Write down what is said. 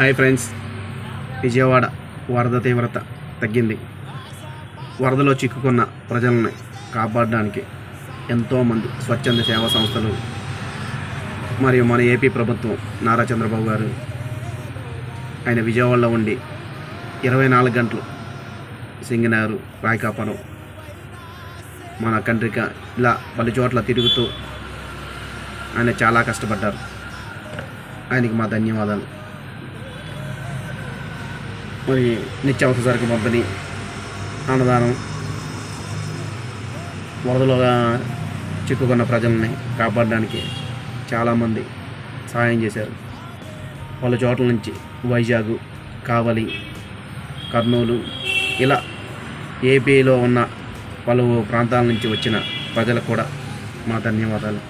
Hi friends. Vijayawada వరద తీవ్రత తగ్గింది. వరదలో చిక్కుకున్న ప్రజలను కాపాడడానికి ఎంతోమంది స్వచ్ఛంద సేవా సంస్థలు మరియు మన ఏపీ ప్రభుత్వం నారా చంద్రబాబు గారు ఆయన విజయవాడలో ఉండి ఇరవై నాలుగు గంటలు సింగనారు రాయకాపురం మన కంట్రిక ఇలా పలు చోట్ల తిరుగుతూ ఆయన చాలా కష్టపడ్డారు. ఆయనకి మా ధన్యవాదాలు. మరి నిత్యావసర సరుకు పంపిణీ అన్నదానం వరదలుగా చిక్కుకున్న ప్రజల్ని కాపాడడానికి చాలామంది సహాయం చేశారు వాళ్ళ చోట్ల నుంచి వైజాగ్ కావలి కర్నూలు ఇలా ఏపీలో ఉన్న పలు ప్రాంతాల నుంచి వచ్చిన ప్రజలకు కూడా మా ధన్యవాదాలు